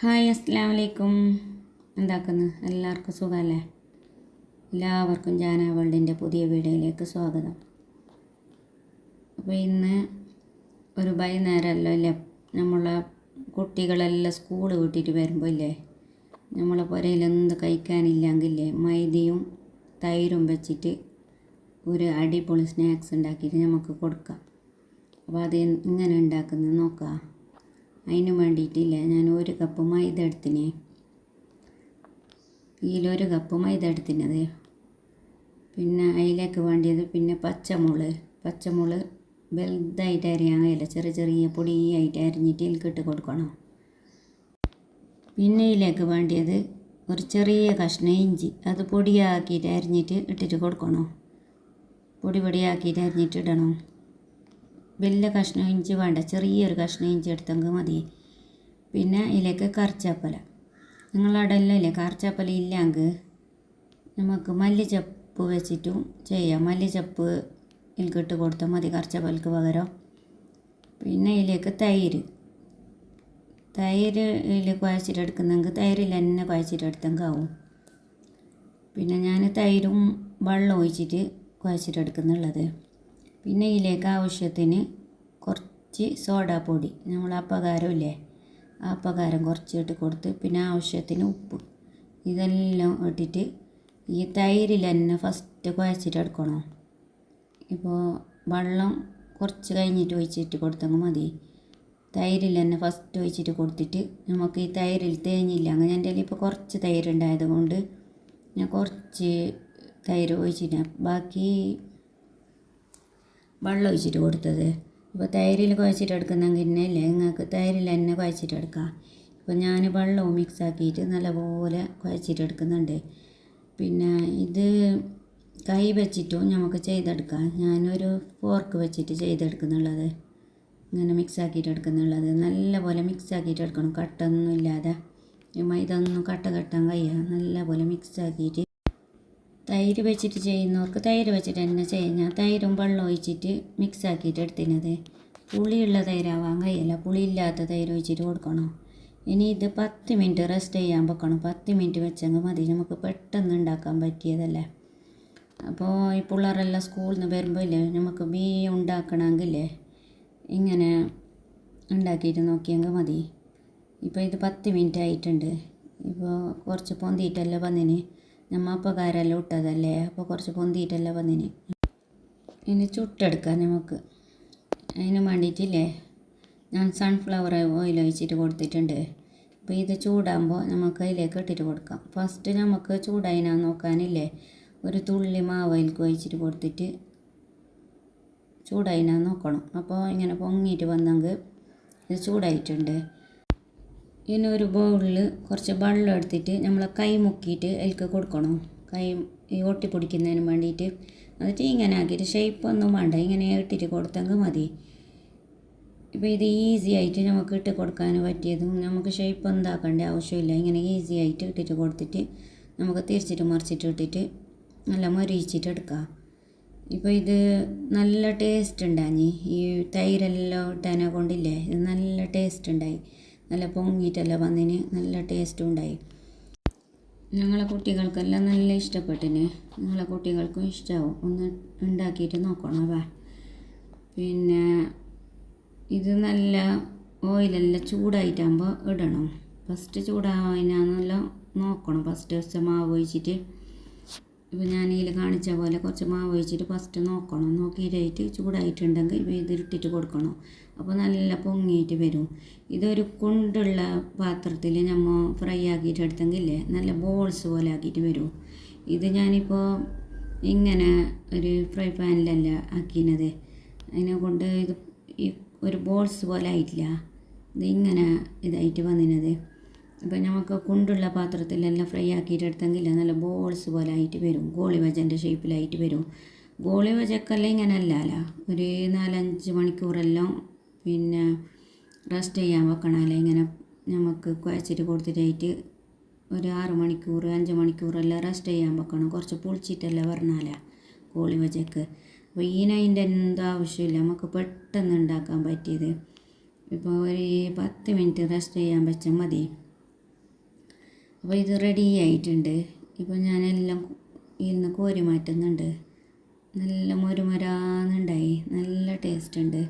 Hi അസ്സാം വലൈക്കും എന്താക്കുന്നു? എല്ലാവർക്കും സുഖമല്ലേ എല്ലാവർക്കും ജാന വേൾഡിന്റെ പുതിയ വീഡിയോയിലേക്ക് സ്വാഗതം. അപ്പോൾ ഇന്ന് ഒരു വൈകുന്നേരമല്ലോ അല്ലേ? നമ്മളെ കുട്ടികളെല്ലാം സ്കൂൾ വിട്ടിട്ട് വരുമ്പോൾ ഇല്ലേ? നമ്മളെ പുരയിൽ എന്ത് കഴിക്കാനില്ലെങ്കിലേ മൈദയും തൈരും വെച്ചിട്ട് ഒരു അടിപൊളി സ്നാക്സ് ഉണ്ടാക്കിയിട്ട് നമുക്ക് കൊടുക്കാം. അപ്പോൾ അത് ഇങ്ങനെ ഉണ്ടാക്കുന്നത് നോക്കാം. അതിന് വേണ്ടിയിട്ടില്ല. ഞാൻ ഒരു കപ്പ് മൈദ എടുത്തിന്. ഇതിലൊരു കപ്പ് മൈദ എടുത്തിനത്. പിന്നെ അതിലേക്ക് വേണ്ടിയത് പിന്നെ പച്ചമുളക്. പച്ചമുളക് വലുതായിട്ട് അരിയാൻ കഴിയില്ല. ചെറിയ ചെറിയ പൊടിയായിട്ട് അരിഞ്ഞിട്ട് ഇതിൽക്കിട്ട് കൊടുക്കണം. പിന്നെ ഇതിലേക്ക് വേണ്ടിയത് ഒരു ചെറിയ കഷ്ണം ഇഞ്ചി. അത് പൊടിയാക്കിയിട്ട് അരിഞ്ഞിട്ട് ഇട്ടിട്ട് കൊടുക്കണം. പൊടി പൊടിയാക്കിയിട്ട് അരിഞ്ഞിട്ട് ഇടണം. വലിയ കഷ്ണം ഇഞ്ചി വേണ്ട ചെറിയൊരു കഷ്ണം ഇഞ്ചി എടുത്തെങ്കിൽ മതി. പിന്നെ ഇതിലേക്ക് കറിച്ചാപ്പല. നിങ്ങളവിടെ ഇല്ലല്ലേ കറിച്ചാപ്പല ഇല്ലെങ്കിൽ നമുക്ക് മല്ലിച്ചപ്പ് വെച്ചിട്ടും ചെയ്യാം. മല്ലിച്ചപ്പ് ഇതിൽക്കിട്ട് കൊടുത്താൽ മതി കറിച്ചാപ്പലക്ക് പകരം. പിന്നെ ഇതിലേക്ക് തൈര്. തൈര് ഇതിൽ കുഴച്ചിട്ട് എടുക്കുന്നെങ്കിൽ തൈരിൽ തന്നെ കുഴച്ചിട്ട് എടുത്തെങ്കിൽ ആവും. പിന്നെ ഞാൻ തൈരും വെള്ളം ഒഴിച്ചിട്ട് കുഴച്ചിട്ടെടുക്കുന്നുള്ളത് പിന്നെ ഇതിലേക്ക് ആവശ്യത്തിന് കുറച്ച് സോഡാപ്പൊടി. നമ്മൾ അപ്പകാരം ഇല്ലേ ആ അപ്പകാരം കുറച്ച് ഇട്ട് കൊടുത്ത് പിന്നെ ആവശ്യത്തിന് ഉപ്പ്. ഇതെല്ലാം ഇട്ടിട്ട് ഈ തൈരിൽ തന്നെ ഫസ്റ്റ് കുഴച്ചിട്ട് എടുക്കണം. ഇപ്പോൾ വെള്ളം കുറച്ച് കഴിഞ്ഞിട്ട് ഒഴിച്ചിട്ട് കൊടുത്തെങ്കിൽ മതി. തൈരിൽ തന്നെ ഫസ്റ്റ് ഒഴിച്ചിട്ട് കൊടുത്തിട്ട് നമുക്ക് ഈ തൈരിൽ തേഞ്ഞില്ല. അങ്ങനെ എന്റെ കയ്യിൽ ഇപ്പോൾ കുറച്ച് തൈരുണ്ടായത് കൊണ്ട് ഞാൻ കുറച്ച് തൈര് ഒഴിച്ചിട്ട് ബാക്കി വെള്ളം ഒഴിച്ചിട്ട് കൊടുത്തത്. ഇപ്പോൾ തൈരിൽ കുഴച്ചിട്ട് എടുക്കുന്നെങ്കിൽ തന്നെ ഇല്ലേ നിങ്ങൾക്ക് തൈരിൽ തന്നെ കുഴച്ചിട്ട് എടുക്കാം. ഇപ്പോൾ ഞാൻ വെള്ളവും മിക്സ് ആക്കിയിട്ട് നല്ലപോലെ കുഴച്ചിട്ട് എടുക്കുന്നുണ്ട്. പിന്നെ ഇത് കൈ വെച്ചിട്ടും നമുക്ക് ചെയ്തെടുക്കാം. ഞാനൊരു ഫോർക്ക് വെച്ചിട്ട് ചെയ്തെടുക്കുന്നുള്ളത്. ഇങ്ങനെ മിക്സ് ആക്കിയിട്ട് എടുക്കുന്നുള്ളത്. നല്ലപോലെ മിക്സ് ആക്കിയിട്ട് എടുക്കണം. കട്ടൊന്നും ഇല്ലാതെ. മൈദ ഒന്നും കട്ട കെട്ടാൻ കഴിയുക നല്ലപോലെ മിക്സ് ആക്കിയിട്ട് തൈര് വെച്ചിട്ട് ചെയ്യുന്നവർക്ക് തൈര് വെച്ചിട്ട് തന്നെ ചെയ്യാം ഞാൻ തൈരും വെള്ളം ഒഴിച്ചിട്ട് മിക്സ് ആക്കിയിട്ട് എടുത്തിരുന്നത്. പുളിയുള്ള തൈരാവാൻ കഴിയില്ല. പുളിയില്ലാത്ത തൈര് വെച്ചിട്ട് കൊടുക്കണം. ഇനി ഇത് പത്ത് മിനിറ്റ് റെസ്റ്റ് ചെയ്യാൻ വെക്കണം. പത്ത് മിനിറ്റ് വെച്ചെങ്കിൽ മതി. നമുക്ക് പെട്ടെന്ന് ഉണ്ടാക്കാൻ പറ്റിയതല്ലേ? അപ്പോൾ ഈ പിള്ളേരെല്ലാം സ്കൂളിൽ നിന്ന് വരുമ്പോൾ ഇല്ലേ നമുക്ക് ബീ ഉണ്ടാക്കണമെങ്കിലേ ഇങ്ങനെ ഉണ്ടാക്കിയിട്ട് നോക്കിയെങ്കിൽ മതി. ഇപ്പോൾ ഇത് പത്ത് മിനിറ്റ് ആയിട്ടുണ്ട്. ഇപ്പോൾ കുറച്ച് പൊന്തിയിട്ടല്ലേ വന്നിന്? നമ്മ അപ്പക്കാരെല്ലാം ഇട്ടതല്ലേ അപ്പോൾ കുറച്ച് പൊന്തിയിട്ടല്ലേ വന്നിന്. ഇനി ചുട്ടെടുക്കാം നമുക്ക് അതിന് വേണ്ടിയിട്ടില്ലേ ഞാൻ സൺഫ്ലവർ ഓയിൽ ഒഴിച്ചിട്ട് കൊടുത്തിട്ടുണ്ട്. അപ്പോൾ ഇത് ചൂടാകുമ്പോൾ നമുക്ക് അതിലേക്ക് ഇട്ടിട്ട് കൊടുക്കാം. ഫസ്റ്റ് നമുക്ക് ചൂടായിനാ നോക്കാനില്ലേ? ഒരു തുള്ളി മാവ് ഒഴിച്ചിട്ട് കൊടുത്തിട്ട് ചൂടായിനാ നോക്കണം. അപ്പോൾ ഇങ്ങനെ പൊങ്ങിയിട്ട് വന്നെങ്കിൽ ഇത് ചൂടായിട്ടുണ്ട്. ഇനി ഒരു ബൗളിൽ കുറച്ച് വെള്ളം എടുത്തിട്ട് നമ്മൾ കൈ മുക്കിയിട്ട് അതിലേക്ക് കൊടുക്കണം. കൈ ഈ ഒട്ടി പിടിക്കുന്നതിന് വേണ്ടിയിട്ട്. എന്നിട്ട് ഇങ്ങനെ ആക്കിയിട്ട് ഷേപ്പ് ഒന്നും വേണ്ട. ഇങ്ങനെ ഇട്ടിട്ട് കൊടുത്തെങ്കിൽ മതി. ഇപ്പോൾ ഇത് ഈസി ആയിട്ട് നമുക്ക് ഇട്ട് കൊടുക്കാൻ പറ്റിയതും നമുക്ക് ഷേപ്പ് എന്താക്കേണ്ട ആവശ്യമില്ല. ഇങ്ങനെ ഈസി ആയിട്ട് ഇട്ടിട്ട് കൊടുത്തിട്ട് നമുക്ക് തിരിച്ചിട്ട് മറിച്ചിട്ട് ഇട്ടിട്ട് നല്ല മൊരിച്ചിട്ട് എടുക്കാം. ഇപ്പോൾ ഇത് നല്ല ടേസ്റ്റ് ഉണ്ടായി ഈ തൈരെല്ലാം ഇട്ടതിനെ കൊണ്ടില്ലേ ഇത് നല്ല ടേസ്റ്റ് ഉണ്ടായി. നല്ല പൊങ്ങിയിട്ടെല്ലാം വന്നിന്? നല്ല ടേസ്റ്റും ഉണ്ടായി. ഞങ്ങളെ കുട്ടികൾക്കെല്ലാം നല്ല ഇഷ്ടപ്പെട്ടിന്. നിങ്ങളെ കുട്ടികൾക്കും ഇഷ്ടമാവും ഒന്ന് ഉണ്ടാക്കിയിട്ട് നോക്കണം വാ. പിന്നെ ഇത് നല്ല ഓയിലെല്ലാം ചൂടായിട്ടാകുമ്പോൾ ഇടണം. ഫസ്റ്റ് ചൂടാവുന്നതിനാന്നെല്ലാം നോക്കണം. ഫസ്റ്റ് ദിവസം മാവ് ഒഴിച്ചിട്ട് ഇപ്പോൾ ഞാൻ ഇതിൽ കാണിച്ച പോലെ കുറച്ച് മാവ് ഒഴിച്ചിട്ട് ഫസ്റ്റ് നോക്കണം. നോക്കിയിട്ട് ചൂടായിട്ടുണ്ടെങ്കിൽ ഇട്ടിട്ട് കൊടുക്കണം. അപ്പോൾ നല്ല പൊങ്ങിയിട്ട് വരും. ഇതൊരു കൊണ്ടുള്ള പാത്രത്തിൽ നമ്മൾ ഫ്രൈ ആക്കിയിട്ട് എടുത്തെങ്കിലേ നല്ല ബോൾസ് പോലെ ആക്കിയിട്ട് വരും. ഇത് ഞാനിപ്പോൾ ഇങ്ങനെ ഒരു ഫ്രൈ പാനിലല്ല ആക്കിയത് അതിനെ കൊണ്ട് ഇത് ഒരു ബോൾസ് പോലെ ആയിട്ടില്ല. ഇത് ഇങ്ങനെ ഇതായിട്ട് വന്നിനത്. അപ്പോൾ നമുക്ക് കുണ്ടുള്ള പാത്രത്തിലെല്ലാം ഫ്രൈ ആക്കിയിട്ട് എടുത്തെങ്കിൽ നല്ല ബോൾസ് പോലെ ആയിട്ട് വരും. ഗോളി വജന്റെ ഷേപ്പിലായിട്ട് വരും. ഗോളി വജക്കെല്ലാം ഇങ്ങനെ അല്ലല്ല ഒരു നാലഞ്ച് മണിക്കൂറെല്ലാം പിന്നെ റെസ്റ്റ് ചെയ്യാൻ വെക്കണമല്ല ഇങ്ങനെ നമുക്ക് കുഴച്ചിട്ട് കൊടുത്തിട്ടായിട്ട് ഒരു ആറ് മണിക്കൂർ അഞ്ച് മണിക്കൂറെല്ലാം റെസ്റ്റ് ചെയ്യാൻ വെക്കണം. കുറച്ച് പൊളിച്ചിട്ടല്ല പറഞ്ഞാലാ കോളി വജക്ക്. അപ്പോൾ ഈനതിന്റെ എന്ത് ആവശ്യമില്ല നമുക്ക് പെട്ടെന്ന് ഉണ്ടാക്കാൻ പറ്റിയത്. ഇപ്പോൾ ഒരു പത്ത് മിനിറ്റ് റെസ്റ്റ് ചെയ്യാൻ വെച്ചാൽ മതി. അപ്പോൾ ഇത് റെഡി ആയിട്ടുണ്ട്. ഇപ്പോൾ ഞാനെല്ലാം ഇന്ന് കോരി മാറ്റുന്നുണ്ട്. നല്ല മൊരുമൊരാന്നുണ്ടായി. നല്ല ടേസ്റ്റ് ഉണ്ട്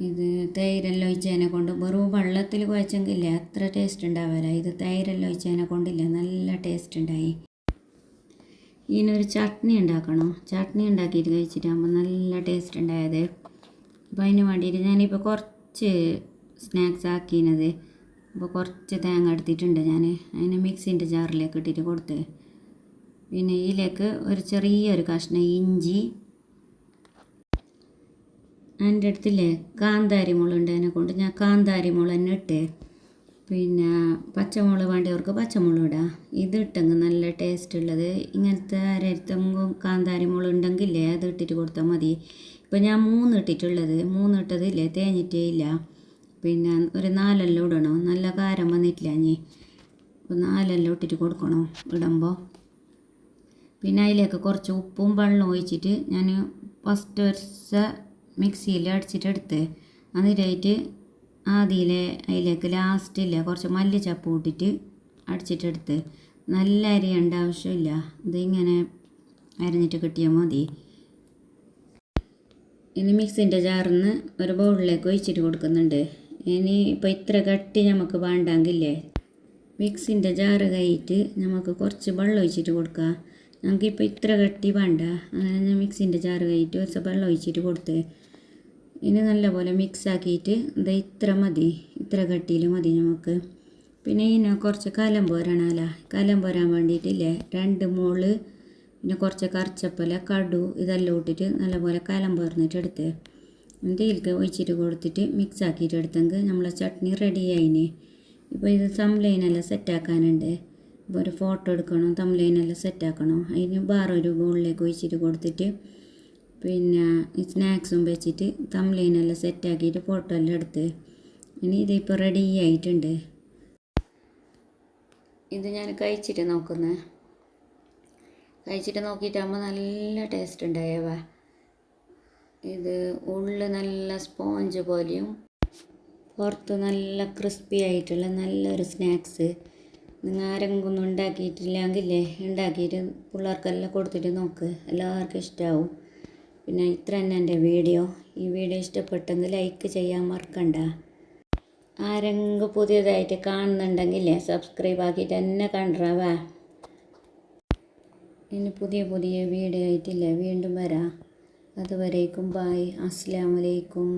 ഇത് തൈരെല്ലാം ഒഴിച്ചതിനെ കൊണ്ട് വെറും വെള്ളത്തിൽ കുഴച്ചെങ്കില്ല അത്ര ടേസ്റ്റ് ഉണ്ടാവില്ല ഇത് തൈരെല്ലാം ഒഴിച്ചതിനെ കൊണ്ടില്ല നല്ല ടേസ്റ്റ് ഉണ്ടായി ഇതിനൊരു ചട്നി ഉണ്ടാക്കണം. ചട്നി ഉണ്ടാക്കിയിട്ട് കഴിച്ചിട്ടാകുമ്പോൾ നല്ല ടേസ്റ്റ് ഉണ്ടായത് അപ്പോൾ അതിന് വേണ്ടിയിട്ട് ഞാനിപ്പോൾ കുറച്ച് സ്നാക്സ് ആക്കിയത്. അപ്പോൾ കുറച്ച് തേങ്ങ എടുത്തിട്ടുണ്ട് ഞാൻ അതിനെ മിക്സിന്റെ ജാറിലേക്ക് ഇട്ടിട്ട് കൊടുത്ത്. പിന്നെ ഇതിലേക്ക് ഒരു ചെറിയൊരു കഷ്ണം ഇഞ്ചി. എന്റെ അടുത്തില്ലേ കാന്താരി മുളുണ്ട് അതിനെ കൊണ്ട് ഞാൻ കാന്താരി മുള തന്നെ ഇട്ട്. പിന്നെ പച്ചമുളക് വേണ്ടിയവർക്ക് പച്ചമുളക് ഇടാം. ഇത് ഇട്ടെങ്കിൽ നല്ല ടേസ്റ്റ് ഉള്ളത്. ഇങ്ങനത്തെ അരത്തെങ്കും കാന്താരി മുളക് ഉണ്ടെങ്കിലേ അത് ഇട്ടിട്ട് കൊടുത്താൽ മതി. ഇപ്പം ഞാൻ മൂന്ന് ഇട്ടിട്ടുള്ളത്. മൂന്ന് ഇട്ടതില്ലേ തേഞ്ഞിട്ടേ ഇല്ല. പിന്നെ ഒരു നാലെല്ലാം ഇടണോ. നല്ല കാരം വന്നിട്ടില്ല ഇനി. അപ്പോൾ നാലെല്ലാം ഇട്ടിട്ട് കൊടുക്കണോ ഇടുമ്പോൾ പിന്നെ അതിലേക്ക് കുറച്ച് ഉപ്പും വെള്ളവും ഒഴിച്ചിട്ട് ഞാൻ ഫസ്റ്റ് വർഷ മിക്സിയിൽ അടിച്ചിട്ടെടുത്ത് അതിരായിട്ട് ആദ്യയിലെ അതിലേക്ക് ലാസ്റ്റില്ല കുറച്ച് മല്ലിച്ചപ്പ് ഇട്ടിട്ട് അടിച്ചിട്ടെടുത്ത് നല്ല അരിയേണ്ട ആവശ്യമില്ല. ഇതിങ്ങനെ അരഞ്ഞിട്ട് കിട്ടിയാൽ മതി. ഇനി മിക്സിന്റെ ജാറിൽ നിന്ന് ഒരു ബൗളിലേക്ക് ഒഴിച്ചിട്ട് കൊടുക്കുന്നുണ്ട്. ഇനി ഇപ്പോൾ ഇത്ര കട്ടി നമുക്ക് വേണ്ടെങ്കിലേ മിക്സിന്റെ ജാറ് കഴിഞ്ഞിട്ട് നമുക്ക് കുറച്ച് വെള്ളം ഒഴിച്ചിട്ട് കൊടുക്കുക നമുക്കിപ്പോൾ ഇത്ര കട്ടി വേണ്ട. അങ്ങനെ ഞാൻ മിക്സിന്റെ ജാറ് കഴിഞ്ഞിട്ട് കുറച്ച് വെള്ളം ഒഴിച്ചിട്ട് കൊടുത്ത് ഇനി നല്ലപോലെ മിക്സ് ആക്കിയിട്ട് ഇത് ഇത്ര മതി. ഇത്ര കട്ടിയിൽ മതി നമുക്ക് പിന്നെ ഇതിന് കുറച്ച് കലം പോരണല്ല കലം പോരാൻ വേണ്ടിയിട്ടില്ലേ? രണ്ട് മോൾ പിന്നെ കുറച്ച് കറിച്ചപ്പല കടു ഇതെല്ലാം ഇട്ടിട്ട് നല്ലപോലെ കലം പോർന്നിട്ട് എടുത്ത് ഇതിലേക്ക് ഒഴിച്ചിട്ട് കൊടുത്തിട്ട് മിക്സ് ആക്കിയിട്ട് എടുത്തെങ്കിൽ നമ്മളെ ചട്നി റെഡി ആയിന്. ഇപ്പോൾ ഇത് തംലൈനെല്ലാം സെറ്റാക്കാനുണ്ട് ഇപ്പോൾ ഒരു ഫോട്ടോ എടുക്കണം തംലൈനെല്ലാം സെറ്റാക്കണം അതിന് വേറൊരു ബോളിലേക്ക് ഒഴിച്ചിട്ട് കൊടുത്തിട്ട് പിന്നെ സ്നാക്സും വെച്ചിട്ട് തംലൈനെല്ലാം സെറ്റാക്കിയിട്ട് ഫോട്ടോ എല്ലാം എടുത്ത്. ഇനി ഇതിപ്പോൾ റെഡി ആയിട്ടുണ്ട്. ഇത് ഞാൻ കഴിച്ചിട്ട് നോക്കുന്നത് കഴിച്ചിട്ട് നോക്കിയിട്ടാകുമ്പോൾ നല്ല ടേസ്റ്റ് ഉണ്ടായവ. ഇത് ഉള്ളിൽ നല്ല സ്പോഞ്ച് പോലെയും പുറത്ത് നല്ല ക്രിസ്പി ആയിട്ടുള്ള നല്ലൊരു സ്നാക്സ്. നിങ്ങൾ ആരെങ്കിലും ഒന്നും ഉണ്ടാക്കിയിട്ടില്ലെങ്കിലേ ഉണ്ടാക്കിയിട്ട് പിള്ളേർക്കെല്ലാം കൊടുത്തിട്ട് നോക്ക്. എല്ലാവർക്കും ഇഷ്ടമാവും പിന്നെ ഇത്ര തന്നെ എന്റെ വീഡിയോ. ഈ വീഡിയോ ഇഷ്ടപ്പെട്ടെങ്കിൽ ലൈക്ക് ചെയ്യാൻ മറക്കണ്ട. ആരെങ്കിലും പുതിയതായിട്ട് കാണുന്നുണ്ടെങ്കിലേ സബ്സ്ക്രൈബ് ആക്കിയിട്ട് തന്നെ കണ്ടറവാ ഇനി പുതിയ പുതിയ വീഡിയോ ആയിട്ടില്ലേ വീണ്ടും വരാം. അതുവരേക്കും ബായ്. അസ്സാം വലൈക്കും